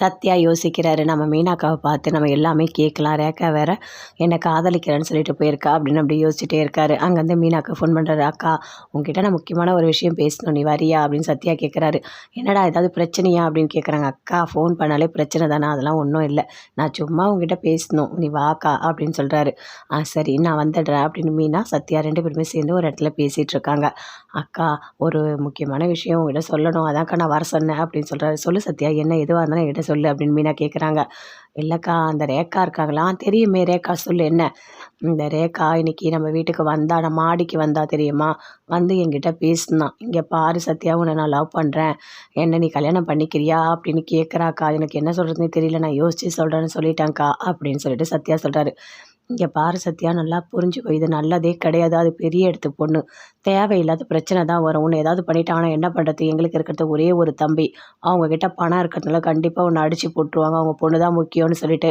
சத்யா யோசிக்கிறாரு நம்ம மீனாக்காவை பார்த்து நம்ம எல்லாமே கேட்கலாம் ரேக்கா வேற என்னை காதலிக்கிறேன்னு சொல்லிட்டு போயிருக்கா அப்படின்னு அப்படி யோசிச்சுட்டே இருக்காரு. அங்கேருந்து மீனாக்கா ஃபோன் பண்ணுறாரு அக்கா உங்ககிட்ட நான் முக்கியமான ஒரு விஷயம் பேசணும் நீ வரியா? அப்படின்னு சத்யா கேட்குறாரு என்னடா ஏதாவது பிரச்சனையா? அப்படின்னு கேட்குறாங்க அக்கா ஃபோன் பண்ணாலே பிரச்சனை தானே அதெல்லாம் ஒன்றும் இல்லை. நான் சும்மா உங்ககிட்ட பேசணும் நீ வாக்கா? அப்படின்னு சொல்கிறாரு ஆ சரி நான் வந்துடுறேன் அப்படின்னு மீனா சத்யா ரெண்டு பேருமே சேர்ந்து ஒரு இடத்துல பேசிகிட்டு இருக்காங்க. அக்கா ஒரு முக்கியமான விஷயம் உங்ககிட்ட சொல்லணும் அதான்க்கா நான் வர சொன்னேன் அப்படின்னு சொல்கிறாரு சொல்லு சத்யா என்ன எதுவாக இருந்தாலும் என்கிட்ட சொல்லு அப்படின்னு மீனா கேட்குறாங்க இல்லைக்கா அந்த ரேக்கா இருக்காங்களா தெரியுமே ரேக்கா சொல்லு என்ன? இந்த ரேக்கா இன்னைக்கு நம்ம வீட்டுக்கு வந்தா நான் மாடிக்கு வந்தா தெரியுமா? வந்து என்கிட்ட பேசினான் இங்கே பாரு சத்யா உன்னை நான் லவ் பண்ணுறேன் என்ன நீ கல்யாணம் பண்ணிக்கிறியா? அப்படின்னு கேட்குறாக்கா எனக்கு என்ன சொல்கிறதுனே தெரியல நான் யோசிச்சு சொல்கிறேன்னு சொல்லிட்டேங்க்கா அப்படின்னு சொல்லிட்டு சத்யா சொல்கிறாரு இங்கே பாரு சத்யா நல்லா புரிஞ்சுக்கோ இது நல்லதே கிடையாது. அது பெரிய இடத்து பொண்ணு. தேவையில்லாத பிரச்சனை தான் வரும். ஒன்று ஏதாவது பண்ணிட்டாங்கன்னா என்ன பண்ணுறது எங்களுக்கு இருக்கிறது ஒரே ஒரு தம்பி. அவங்கக்கிட்ட பணம் இருக்கிறதுனால கண்டிப்பாக ஒன்று அடித்து போட்டுருவாங்க. அவங்க பொண்ணு தான் முக்கியம். முக்கியம்னு சொல்லிட்டு.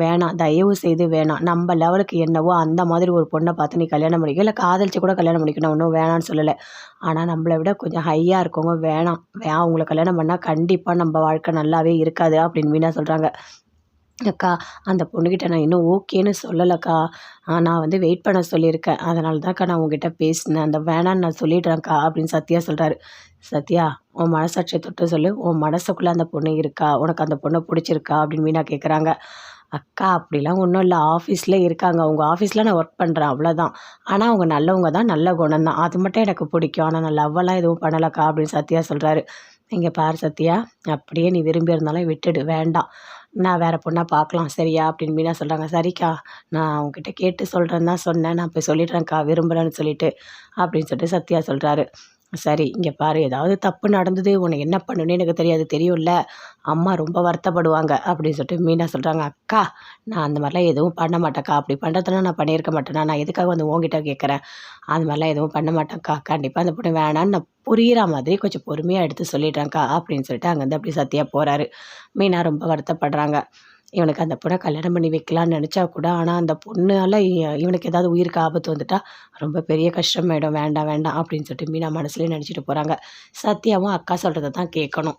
வேணாம் தயவு செய்து வேணாம். நம்ம லெவலுக்கு என்னவோ அந்த மாதிரி ஒரு பொண்ணை பார்த்து நீ கல்யாணம் பண்ணிக்க. இல்லை காதலிச்சு கூட கல்யாணம் பண்ணிக்கணும். ஒன்றும் வேணான்னு சொல்லலை. ஆனால் நம்மளை விட கொஞ்சம் ஹையாக இருக்கவங்க வேணாம். வே அவங்கள கல்யாணம் பண்ணால் கண்டிப்பாக நம்ம வாழ்க்கை நல்லாவே இருக்காது அப்படின்னு மீனா சொல்கிறாங்க அக்கா அந்த பொண்ணுக்கிட்ட நான் இன்னும் ஓகேன்னு சொல்லலைக்கா. நான் வந்து வெயிட் பண்ண சொல்லியிருக்கேன். அதனால தான்க்கா நான் உங்ககிட்ட பேசினேன். அந்த வேணான்னு நான் சொல்லிடுறேன்க்கா அப்படின்னு சத்யா சொல்கிறாரு சத்யா உன் மனசாட்சியை தொட்டு சொல்லு. உன் மனசுக்குள்ளே அந்த பொண்ணு இருக்கா? உனக்கு அந்த பொண்ணை பிடிச்சிருக்கா? அப்படின்னு மீனா கேட்குறாங்க அக்கா அப்படிலாம் ஒன்றும் இல்லை. ஆஃபீஸில் இருக்காங்க. அவங்க ஆஃபீஸில் நான் ஒர்க் பண்ணுறேன் அவ்வளோதான் ஆனால் அவங்க நல்லவங்க தான். நல்ல குணம் தான். அது மட்டும் எனக்கு பிடிக்கும். ஆனால் நான் லவ்வெல்லாம் எதுவும் பண்ணலக்கா அப்படின்னு சத்யா சொல்கிறாரு இங்கே பார் சத்யா அப்படியே நீ விரும்பி இருந்தாலும் விட்டுடு. வேண்டாம். நான் வேறு பொண்ணாக பார்க்கலாம் சரியா? அப்படின்னு மீனா சொல்கிறாங்க சரிக்கா நான் அவங்ககிட்ட கேட்டு சொல்கிறேன்னு தான் சொன்னேன். நான் போய் சொல்லிடுறேன்க்கா விரும்புகிறேன்னு சொல்லிட்டு அப்படின்னு சொல்லிட்டு சத்யா சொல்கிறாரு சரி இங்கே பாரு ஏதாவது தப்பு நடந்தது உன்னை என்ன பண்ணுனே எனக்கு தெரியாது தெரியும்ல. அம்மா ரொம்ப வருத்தப்படுவாங்க அப்படின்னு சொல்லிட்டு மீனா சொல்கிறாங்க அக்கா நான் அந்த மாதிரிலாம் எதுவும் பண்ண மாட்டேக்கா அப்படி பண்ணுறதுனா நான் பண்ணியிருக்க மாட்டேனா? நான் எதுக்காக வந்து உங்ககிட்ட கேட்குறேன்? அந்த மாதிரிலாம் எதுவும் பண்ண மாட்டேங்க்கா கண்டிப்பாக அந்த பொண்ணு வேணான்னு நான் புரிகிற மாதிரி கொஞ்சம் பொறுமையாக எடுத்து சொல்லிடுறேன்க்கா அப்படின்னு சொல்லிட்டு அங்கேருந்து அப்படி சத்தியாக போகிறாரு மீனா ரொம்ப வருத்தப்படுறாங்க. இவனுக்கு அந்த பொண்ணை கல்யாணம் பண்ணி வைக்கலான்னு நினச்சா கூட ஆனால் அந்த பொண்ணால் இவனுக்கு ஏதாவது உயிருக்கு ஆபத்து வந்துட்டா ரொம்ப பெரிய கஷ்டமாயிடும் வேண்டாம் வேண்டாம் அப்படின்னு சொல்லிட்டு மீனா மனசுலேயே நினச்சிட்டு போகிறாங்க சத்யாவும் அக்கா சொல்கிறத தான் கேட்கணும்.